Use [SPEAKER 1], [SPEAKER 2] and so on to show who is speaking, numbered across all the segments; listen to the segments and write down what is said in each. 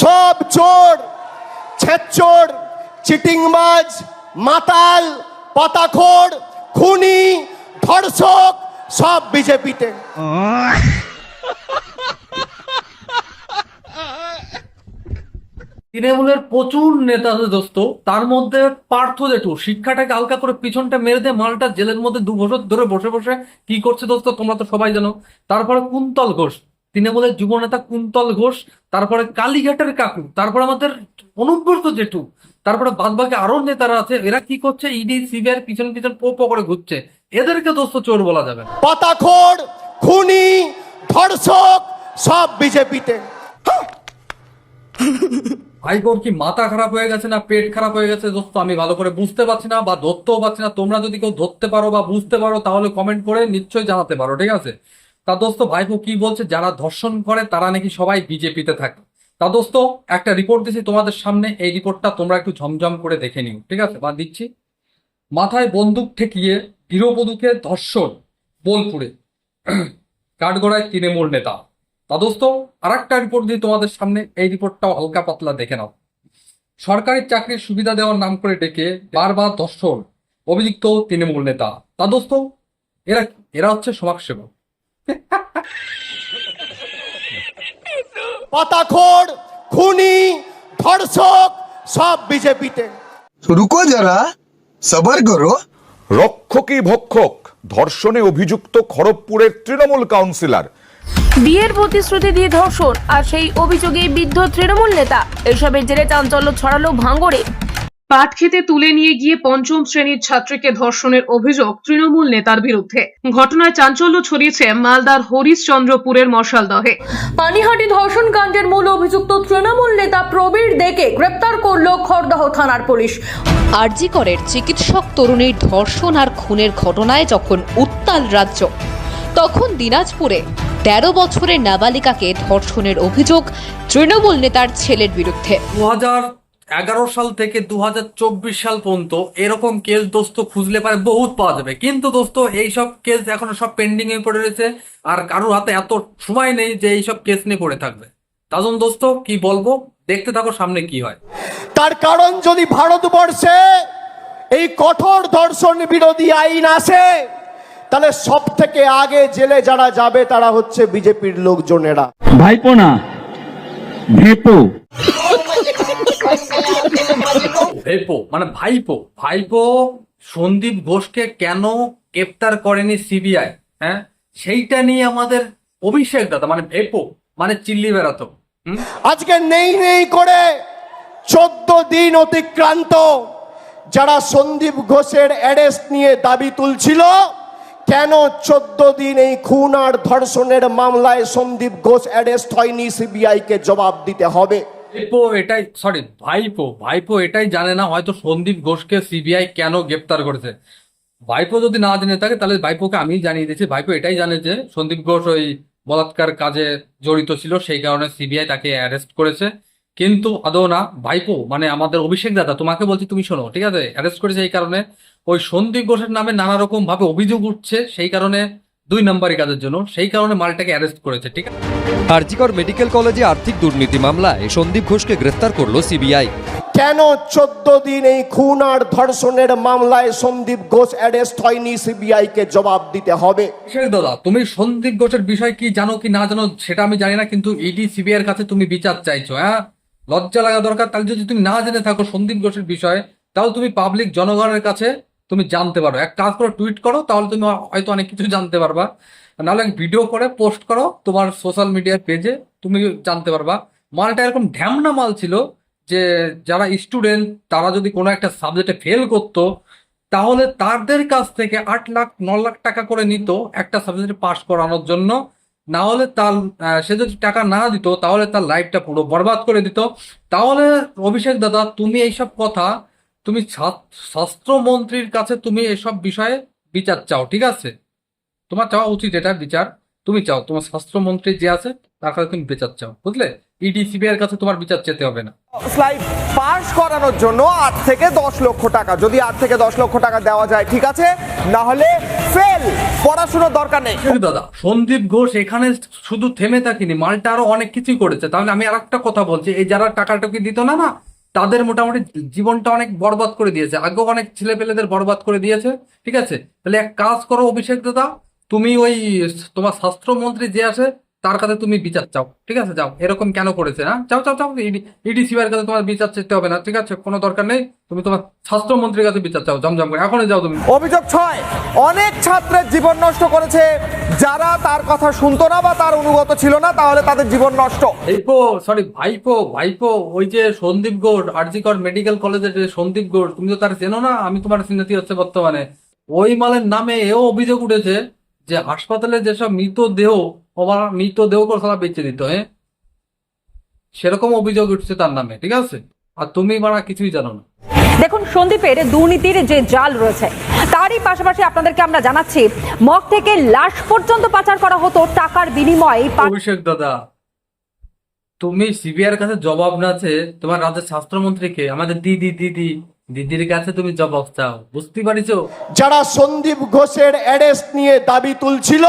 [SPEAKER 1] সব চোর ছেচ্চোর চিটিংবাজ, মাতাল, পাতাখোর, খুনি, ধর্ষক, সব বিজেপিতে।
[SPEAKER 2] তৃণমূলের প্রচুর নেতা আছে দোস্ত, তার মধ্যে পার্থ জেঠু, শিক্ষাটাকে হালকা করে পিছনটা মেরে দিয়ে মালটা জেলের মধ্যে দু বছর ধরে বসে বসে কি করছে দোস্ত, তোমরা তো সবাই জানো। তারপরে কুন্তল ঘোষ তৃণমূলের যুব নেতা কুন্তল ঘোষ তারপরে কালীঘাটের কাকু তারপরে আমাদের অনুব্রত জেঠু তারপরে বাদবাকি আরও নেতারা আছে এরা কি করছে? ইডি সিবিআই পিছন পিছন পো পো করে ঘুরছে। এদেরকে দোস্ত চোর বলা যাবে।
[SPEAKER 1] পাতাখোর খুনি ধর্ষক সব বিজেপিতে।
[SPEAKER 2] ভাইবোর কি মাথা খারাপ হয়ে গেছে না পেট খারাপ হয়ে গেছে? দোস্ত আমি ভালো করে বুঝতে পারছি না বা ধরতেও পারছি না। তোমরা যদি কেউ ধরতে পারো বা বুঝতে পারো তাহলে কমেন্ট করে নিশ্চয়ই জানাতে পারো ঠিক আছে? তা দোস্ত ভাইপো কি বলছে? যারা ধর্ষণ করে, তারা নাকি সবাই বিজেপিতে থাকে। তা দোস্ত একটা রিপোর্ট দিছি তোমাদের সামনে। এই রিপোর্টটা তোমরা একটু ঝমঝম করে দেখে নিও, ঠিক আছে? বা দিচ্ছি। মাথায় বন্দুক ঠেকিয়ে গৃহবধূকে ধর্ষণ, বোলপুরে। কাঠগড়ায় তৃণমূল নেতা। তা দোস্ত আর একটা রিপোর্ট দিয়ে তোমাদের সামনে। এই রিপোর্টটাও হালকা পাতলা দেখে নাও। সরকারি চাকরির সুবিধা দেওয়ার নাম করে ডেকে বারবার ধর্ষণ, অভিযুক্ত তৃণমূল নেতা। তা দোস্ত এরা এরা হচ্ছে সমাজসেবক।
[SPEAKER 1] পাতাখোর খুনি ধর্ষক সব বিজেপিতে।
[SPEAKER 3] রুকো যারা সবার করো।
[SPEAKER 4] রক্ষকই ভক্ষক ধর্ষণে অভিযুক্ত খড়গপুরের তৃণমূল কাউন্সিলর।
[SPEAKER 5] বিয়ের প্রতিশ্রুতি দিয়ে ধর্ষণ আর সেই অভিযোগে বিদ্ধ তৃণমূল নেতা। এসবের জেরে চাঞ্চল্য ছড়ালো ভাঙড়ে।
[SPEAKER 6] পাট খেতে তুলে নিয়ে গিয়ে পঞ্চম শ্রেণির ছাত্রীকে ধর্ষণের অভিযোগ তৃণমূল নেতার বিরুদ্ধে। ঘটনায় চাঞ্চল্য ছড়িয়েছে মালদার হরিশচন্দ্রপুরের মশালদহে
[SPEAKER 5] পানিহাটি ধর্ষণ কাণ্ডের মূল অভিযুক্ত তৃণমূল নেতা প্রবীর দেকে গ্রেপ্তার করল খড়দহ থানার পুলিশ।
[SPEAKER 7] আরজিকরের চিকিৎসক তরুণীর ধর্ষণ আর খুনের ঘটনায় যখন উত্তাল রাজ্য তখন দিনাজপুরে তেরো বছরের নাবালিকাকে ধর্ষণের অভিযোগ তৃণমূল নেতার ছেলের বিরুদ্ধে।
[SPEAKER 2] দু হাজার এগারো সাল থেকে দু হাজার চব্বিশ সাল পর্যন্ত এরকম কেস দোস্ত খুঁজলে পারে বহুত পাওয়া যাবে। কিন্তু দোস্ত এইসব কেস এখনও সব পেন্ডিং এ পড়ে রয়েছে আর কারোর হাতে এত সময় নেই যে এইসব কেস নিয়ে পড়ে থাকবে। তাজন দোস্ত কি বলব? দেখতে থাকো সামনে কি হয়।
[SPEAKER 1] তার কারণ যদি ভারতবর্ষে এই কঠোর ধর্ষণ বিরোধী আইন আসে তাহলে সব থেকে আগে জেলে যারা যাবে তারা হচ্ছে বিজেপির লোকজনেরা।
[SPEAKER 8] ভাইপো না ভেপো।
[SPEAKER 2] ভেপো মানে ভাইপো ভাইপো সন্দীপ ঘোষকে কেন গ্রেপ্তার করেনি সিবিআই? হ্যাঁ? সেইটা নিয়ে আমাদের অভিষেক দাদা মানে ভেপো মানে চিল্লি বেড়াতো।
[SPEAKER 1] আজকে নেই নেই করে চোদ্দ দিন অতিক্রান্ত যারা সন্দীপ ঘোষের অ্যারেস্ট নিয়ে দাবি তুলছিল, কেন চোদ্দ দিন এই খুন আর ধর্ষণের মামলায় সন্দীপ ঘোষ অ্যারেস্ট হয়নি, সিবিআইকে জবাব দিতে হবে।
[SPEAKER 2] ভাইপো এটাই সরি ভাইপো ভাইপো এটাই জানে না হয়তো সন্দীপ ঘোষকে সিবিআই কেন গ্রেপ্তার করেছে। ভাইপো যদি না জেনে থাকে, তাহলে ভাইপোকে আমি জানিয়ে দিয়েছি। ভাইপো এটাই জানে যে সন্দীপ ঘোষ ওই বলাৎকার কাজে জড়িত ছিল, সেই কারণে সিবিআই তাকে অ্যারেস্ট করেছে। কিন্তু আদৌ না, ভাইপো মানে আমাদের অভিষেক দাদা, তোমাকে বলছি তুমি শোনো, ঠিক আছে? অ্যারেস্ট করেছে এই কারণে। ওই সন্দীপ ঘোষের নামে নানা রকম ভাবে অভিযোগ উঠছে, সেই কারণে দুই নম্বরই কাজের জন্য। সেই কারণে মালটাকে অ্যারেস্ট করেছে ঠিক আছে?
[SPEAKER 9] আরজিকর মেডিকেল কলেজে আর্থিক দুর্নীতি মামলায় সন্দীপ ঘোষকে গ্রেফতার করল সিবিআই।
[SPEAKER 1] কেন চোদ্দ দিন এই খুন আর ধর্ষণের মামলায় সন্দীপ ঘোষ অ্যারেস্ট হয়নি সিবিআই কে জবাব দিতে হবে?
[SPEAKER 2] শেখ দাদা তুমি সন্দীপ ঘোষের বিষয় কি জানো কি না জানো সেটা আমি জানি না কিন্তু ইডি সিবিআই এর কাছে তুমি বিচার চাইছো হ্যাঁ? লজ্জা লাগা দরকার। তাহলে যদি তুমি না জেনে থাকো সন্দীপ ঘোষের বিষয়ে তাহলে তুমি পাবলিক জনগণের কাছে তুমি জানতে পারো। এক কাজ করে টুইট করো, তাহলে তুমি হয়তো অনেক কিছু জানতে পারবা। নাহলে এক ভিডিও করে পোস্ট করো, তোমার সোশ্যাল মিডিয়া পেজে তুমি জানতে পারবা। মালটা এরকম ঢ্যামনা মাল ছিল যে, যারা স্টুডেন্ট তারা যদি কোনো একটা সাবজেক্টে ফেল করতো, তাহলে তাদের কাছ থেকে আট লাখ, ন লাখ টাকা করে নিত একটা সাবজেক্টে পাস করানোর জন্য। না হলে তার সে যদি টাকা না দিত, তাহলে তার লাইফটা পুরো বরবাদ করে দিত। তাহলে অভিষেক দাদা, তুমি এইসব কথা তুমি স্বাস্থ্যমন্ত্রীর কাছে তুমি এসব বিষয়ে বিচার চাও ঠিক আছে? তোমার চাওয়া উচিত এটা বিচার তুমি চাও তোমার স্বাস্থ্যমন্ত্রী যে আছে তার কাছে তুমি বিচার চাও বুঝলে? ইডি সিবিআই এর কাছে তোমার বিচার চেতে হবে না।
[SPEAKER 10] স্লাইড পাস করানোর জন্য আট থেকে দশ লক্ষ টাকা যদি আট থেকে দশ লক্ষ টাকা দেওয়া যায় ঠিক আছে? না হলে ফেল পড়াশোনার দরকার নেই।
[SPEAKER 2] দাদা সন্দীপ ঘোষ এখানে শুধু থেমে থাকিনি মালটা আরও অনেক কিছুই করেছে। তাহলে আমি আর একটা কথা বলছি এই যারা টাকাটুকি দিত না না তাদের মোটামুটি জীবনটা অনেক বরবাদ করে দিয়েছে। আগেও অনেক ছেলে পেলেদের বরবাদ করে দিয়েছে, ঠিক আছে? তাহলে এক কাজ করো অভিষেক দাদা, তুমি ওই তোমার স্বাস্থ্যমন্ত্রী যে আছে তার কাছে তুমি বিচার চাও ঠিক আছে? যাও এরকম কেন করেছে না চাও চাও চাও ইডি সিবিআর কাছে তোমার বিচার চাইতে হবে না ঠিক আছে? কোনো দরকার নেই তুমি তোমার স্বাস্থ্যমন্ত্রীর কাছে বিচার চাও জমজম করে এখনই যাও তুমি।
[SPEAKER 10] অভিযোগ ছয় অনেক ছাত্রের জীবন নষ্ট করেছে যারা তার কথা শুনতো না বা তার অনুগত ছিল না তাহলে তাদের জীবন নষ্ট।
[SPEAKER 2] ভাইপো সরি ভাইপো ভাইপো ওই যে সন্দীপ ঘোষ আরজিকর মেডিকেল কলেজের যে সন্দীপ ঘোষ তুমি তো তার চেনো না? আমি তোমার চিহ্নতি হচ্ছে বর্তমানে। ওই মালের নামে এও অভিযোগ উঠেছে যে হাসপাতালে যেসব মৃতদেহ ওরা মৃতদেহ করে সালা বেঁচে দিত হ্যাঁ? সেরকম অভিযোগ উঠছে তার নামে ঠিক আছে? আর তুমি মারা কিছুই জানো না।
[SPEAKER 11] দেখুন সন্দীপের দুর্নীতির যে জাল রয়েছে তারই পাশাপাশি আপনাদেরকে আমরা জানাচ্ছি মগ থেকে লাশ পর্যন্ত পাচার করা হতো টাকার বিনিময়ে।
[SPEAKER 2] অভিষেক দাদা তুমি সিবিআর কাছে জবাব না চেয়ে তোমার রাজ্যের স্বাস্থ্যমন্ত্রীকে আমাদের দিদি দিদি দিদির কাছে তুমি জবাব চাও বুঝতে পারিছো?
[SPEAKER 1] যারা সন্দীপ ঘোষের অ্যারেস্ট নিয়ে দাবি তুলছিল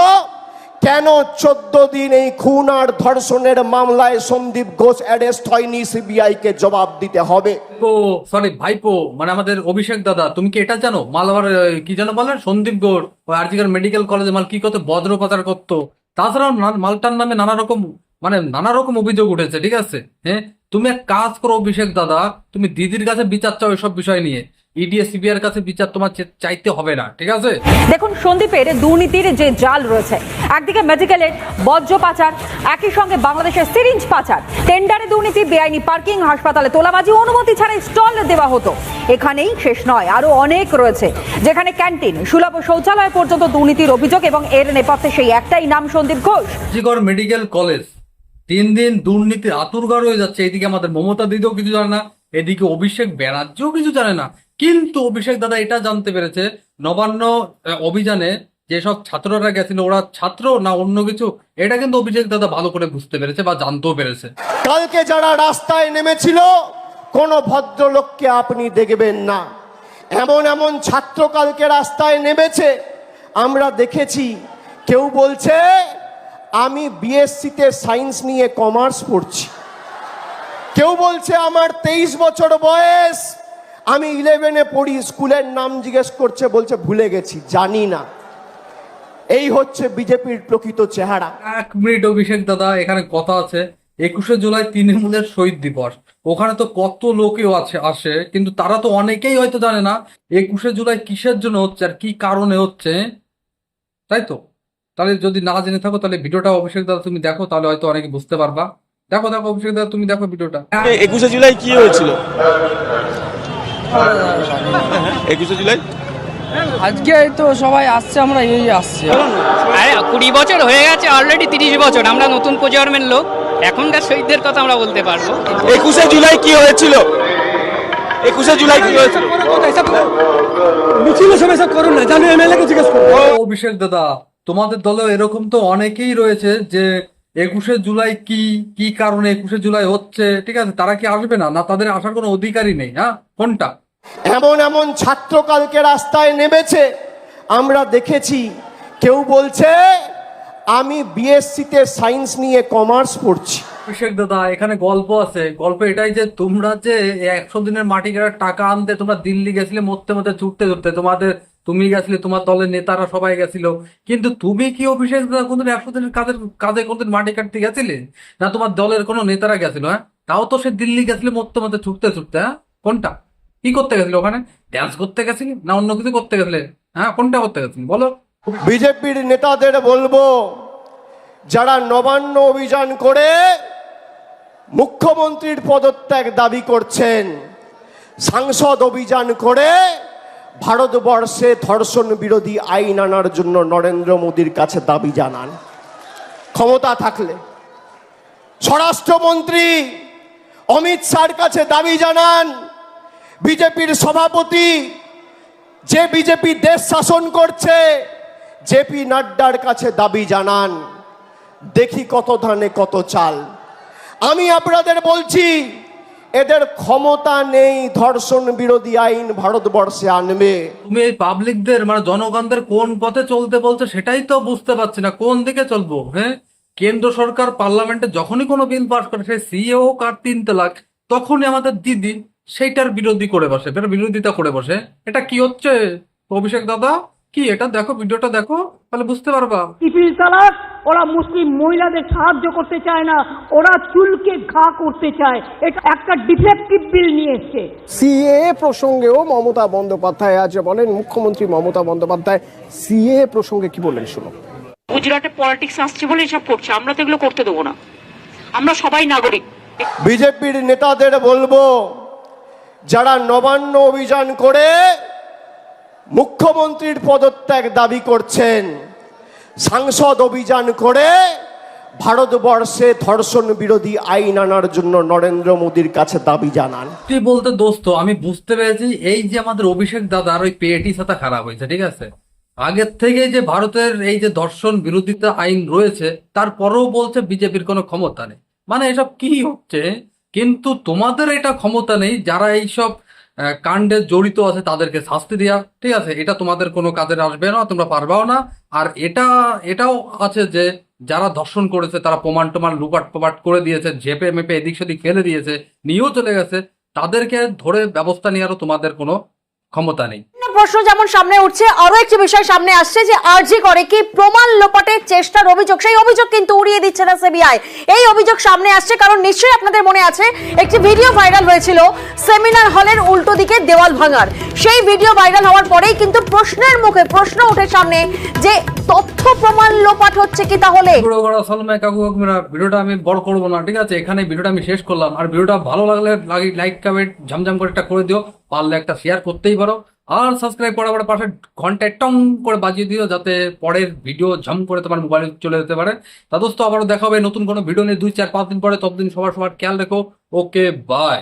[SPEAKER 1] কেন চোদ্দ দিন এই খুন আর ধর্ষণের মামলায় সন্দীপ ঘোষ অ্যারেস্ট হয়নি সিবিআই কে জবাব দিতে হবে?
[SPEAKER 2] ভাইপো সরি ভাইপো মানে আমাদের অভিষেক দাদা, তুমি কি এটা জানো? মালবার কি জানো বলেন? সন্দীপ গৌড় আরজিকার মেডিকেল কলেজে মাল কি করতো? বজ্র পাচার করতো। তাছাড়াও মালটার নামে নানা রকম মানে নানা রকম অভিযোগ উঠেছে, ঠিক আছে? হ্যাঁ? তুমি এক কাজ করো অভিষেক দাদা, তুমি দিদির কাছে বিচার চাও এসব বিষয় নিয়ে। ইডিএ সিবিআর কাছে বিচার তোমার চাইতে হবে না ঠিক আছে?
[SPEAKER 11] দেখুন সন্দীপের দুর্নীতির যে জাল রয়েছে একদিকে মেডিকেলের বজ্র পাচার একই সঙ্গে বাংলাদেশের সিরিঞ্জ পাচার টেন্ডারে দুর্নীতি বেআইনি পার্কিং হাসপাতালে তোলাবাজি অনুমতি ছাড়াই স্টল দেওয়া হতো। এখানেই শেষ নয় আরও অনেক রয়েছে যেখানে ক্যান্টিন সুলভ শৌচালয় পর্যন্ত দুর্নীতির অভিযোগ এবং এর নেপথ্যে সেই একটাই নাম সন্দীপ ঘোষ।
[SPEAKER 2] জিগর মেডিকেল কলেজ দিন দিন দুর্নীতি আতুরগার হয়ে যাচ্ছে এদিকে আমাদের মমতা দিদিও কিছু জানে না এদিকে অভিষেক ব্যানার্জিও কিছু জানে না কিন্তু অভিষেক দাদা এটা জানতে পেরেছে, নবান্ন অভিযানে যেসব ছাত্ররা গেছিল, ওরা ছাত্র না অন্য কিছু? এটা কিন্তু অভিষেক দাদা ভালো করে বুঝতে পেরেছে বা জানতেও পেরেছে।
[SPEAKER 1] কালকে যারা রাস্তায় নেমেছিল, কোনো ভদ্রলোককে আপনি দেখবেন না। এমন এমন ছাত্র কালকে রাস্তায় নেমেছে, আমরা দেখেছি, কেউ বলছে, আমি বিএসসিতে সায়েন্স নিয়ে কমার্স পড়ছি। কেউ বলছে, আমার তেইশ বছর বয়স আমি ইলেভেনে পড়ি স্কুলের নাম জিজ্ঞেস করছে বলছে ভুলে গেছি জানি না। এই হচ্ছে বিজেপির প্রকৃত চেহারা।
[SPEAKER 2] এক মিনিট অভিষেক দাদা এখানে কথা আছে। একুশে জুলাই তৃণমূলের শহীদ দিবস। ওখানে তো কত লোকেও আছে আসে কিন্তু তারা তো অনেকেই হয়তো জানে না একুশে জুলাই কিসের জন্য হচ্ছে আর কি কারণে হচ্ছে। তাই তো? তাহলে যদি না জেনে থাকো তাহলে ভিডিওটা অভিষেক দাদা তুমি দেখো তাহলে হয়তো অনেকে বুঝতে পারবা। দেখো দেখো অভিষেক দাদা তুমি দেখো ভিডিওটা।
[SPEAKER 12] একুশে জুলাই কি হয়েছিল? একুশে জুলাই?
[SPEAKER 8] আজকে তো সবাই আসছে আমরা এই আসছে।
[SPEAKER 13] আরে কুড়ি বছর হয়ে গেছে অলরেডি তিরিশ বছর আমরা নতুন প্রজন্মের লোক। এখনকার শহীদদের কথা আমরা বলতে পারব।
[SPEAKER 12] একুশে জুলাই কি হয়েছিল? একুশে জুলাই কি হয়েছিল?
[SPEAKER 8] মিছিল সবাই সব করুন না জানো এমএলএ কে জিজ্ঞেস করুন
[SPEAKER 2] অভিষেক দাদা তোমাদের দলে এরকম তো অনেকেই রয়েছে যে একুশে জুলাই কি কি কারণে একুশে জুলাই হচ্ছে? ঠিক আছে তারা কি আসবে না? না তাদের আসার কোনো অধিকারই নেই হ্যাঁ? কোনটা?
[SPEAKER 1] এমন এমন ছাত্র কালকে রাস্তায় নেমেছে। আমরা দেখেছি কেউ বলছে আমি বিএসসিতে সায়েন্স নিয়ে কমার্স পড়ছি।
[SPEAKER 2] অভিষেক দাদা এখানে গল্প আছে। গল্প এটাই যে তোমরা যে একশো দিনের মাটি কেনার টাকা আনতে তোমরা দিল্লি গেছিলে মরতে মরতে ছুটতে ছুটতে তোমাদের তুমি গেছিলে, তোমার দলের নেতারা সবাই গেছিল। কিন্তু তুমি কি দাদা কোনদিন একশো দিনের কাজের, কাজে কোনদিন মাটি কাটতে গেছিলে? না তোমার দলের কোনো নেতারা গেছিল হ্যাঁ? তাও তো সে দিল্লি গেছিলে মরতে মরতে ছুটতে ছুটতে হ্যাঁ? কোনটা? কি করতে গেছিলে ওখানে? ড্যান্স করতে গেছিলে না অন্য কিছু করতে গেছিলে? হ্যাঁ কোনটা করতে গেছিলে? বলো।
[SPEAKER 1] বিজেপির নেতাদের বলব, যারা নবান্ন অভিযান করে মুখ্যমন্ত্রীর পদত্যাগ দাবি করছেন, সাংসদ অভিযান করে ভারতবর্ষে ধর্ষণ বিরোধী আইন আনার জন্য নরেন্দ্র মোদীর কাছে দাবি জানান। ক্ষমতা থাকলে। স্বরাষ্ট্রমন্ত্রী অমিত শাহর কাছে দাবি জানান, বিজেপির সভাপতি যে বিজেপি দেশ শাসন করছে, জেপি নাড্ডার কাছে দাবি জানান, দেখি কত ধানে কত চাল। আমি আপনাদের বলছি এদের ক্ষমতা নেই ধর্ষণ বিরোধী আইন ভারতবর্ষে আনবে।
[SPEAKER 2] তুমি এই পাবলিকদের মানে জনগণদের কোন পথে চলতে বলছো সেটাই তো বুঝতে পারছি না। কোন দিকে চলবো হ্যাঁ? কেন্দ্র সরকার পার্লামেন্টে যখনই কোনো বিল পাস করে সে সিএ হোক আর তিন তালাক, তখনই আমাদের দিদি সেইটার বিরোধী করে বসে বিরোধিতা করে বসে। এটা কি হচ্ছে, অভিষেক দাদা? কি এটা দেখো ভিডিওটা দেখো তাহলে বুঝতে পারবা।
[SPEAKER 14] ট্রিপল তালাক ওরা মুসলিম মহিলাদের সাহায্য করতে চায় না ওরা চুলকে ঘা করতে চায়। এটা একটা ডিফেক্টিভ বিল নিয়ে এসছে।
[SPEAKER 1] সিএ প্রসঙ্গেও মমতা বন্দ্যোপাধ্যায় আজ বলেন মুখ্যমন্ত্রী মমতা বন্দ্যোপাধ্যায়। সিএ প্রসঙ্গে কি বললেন শুনো
[SPEAKER 14] গুজরাটে পলিটিক্স আসছে বলে এসব করছে আমরা তো এগুলো করতে দেবো না। আমরা সবাই নাগরিক।
[SPEAKER 1] বিজেপির নেতাদের বলব যারা নবান্ন অভিযান করে মুখ্যমন্ত্রীর পদত্যাগ দাবি করছেন। সাংসদ অভিযান করে ভারতবর্ষে ধর্ষণ বিরোধী আইন আনার জন্য নরেন্দ্র মোদীর কাছে দাবি জানান।
[SPEAKER 2] তুই বলতে দোস্ত, আমি বুঝতে পেরেছি, এই যে আমাদের অভিষেক দাদার ওই পেটি সাথে খারাপ হয়েছে, ঠিক আছে? আগের থেকে যে ভারতের এই যে ধর্ষণ বিরোধিতা আইন রয়েছে, তারপরেও বলছে বিজেপির কোনো ক্ষমতা নেই। মানে এসব কি হচ্ছে? কিন্তু তোমাদের এটা ক্ষমতা নেই, যারা এইসব কাণ্ডে জড়িত আছে তাদেরকে শাস্তি দেওয়া ঠিক আছে? এটা তোমাদের কোনো কাজের আসবে না, তোমরা পারবাও না। আর এটা, এটাও আছে যে যারা ধর্ষণ করেছে, তারা প্রমাণ টোমান লুপাট পোপাট করে দিয়েছে, ঝেপে মেপে এদিক সেদিক ফেলে দিয়েছে, নিয়েও চলে গেছে। তাদেরকে ধরে ব্যবস্থা নেওয়ারও তোমাদের কোনো ক্ষমতা নেই।
[SPEAKER 15] প্রশ্ন যেমন সামনে উঠছে আরও একটি বিষয় সামনে আসছে যে আরজি করে কি প্রমাণ লোপাটের চেষ্টার অভিযোগ। সেই অভিযোগ কিন্তু উড়িয়ে দিচ্ছে না সিবিআই। এই অভিযোগ সামনে আসছে কারণ নিশ্চয়ই আপনাদের মনে আছে, একটি ভিডিও ভাইরাল হয়েছিল সেমিনার হলের উল্টো দিকে দেওয়াল ভাঙার। সেই ভিডিও ভাইরাল হওয়ার পরেই কিন্তু প্রশ্নের মুখে প্রশ্ন ওঠে সামনে যে তথ্য প্রমাণ লোপাট হচ্ছে কি তাহলে?
[SPEAKER 2] ভিডিওটা আমি বড় করব না, ঠিক আছে? এখানে ভিডিওটা আমি শেষ করলাম। আর ভিডিওটা ভালো লাগলে লাইক কমেন্ট ঝমঝম করে একটা করে দিও। পারলে একটা শেয়ার করতেই পারো। আর সাবস্ক্রাইব করার পরে পাশে ঘন্টায় টং করে বাজিয়ে দিও, যাতে পরের ভিডিও ঝম করে তোমার মোবাইলে চলে যেতে পারে। তা দোস্ত, আবারও দেখা হবে নতুন কোনো ভিডিও নিয়ে দুই, চার, পাঁচ দিন পরে। ততদিন সবার সবার খেয়াল রেখো। Okay bye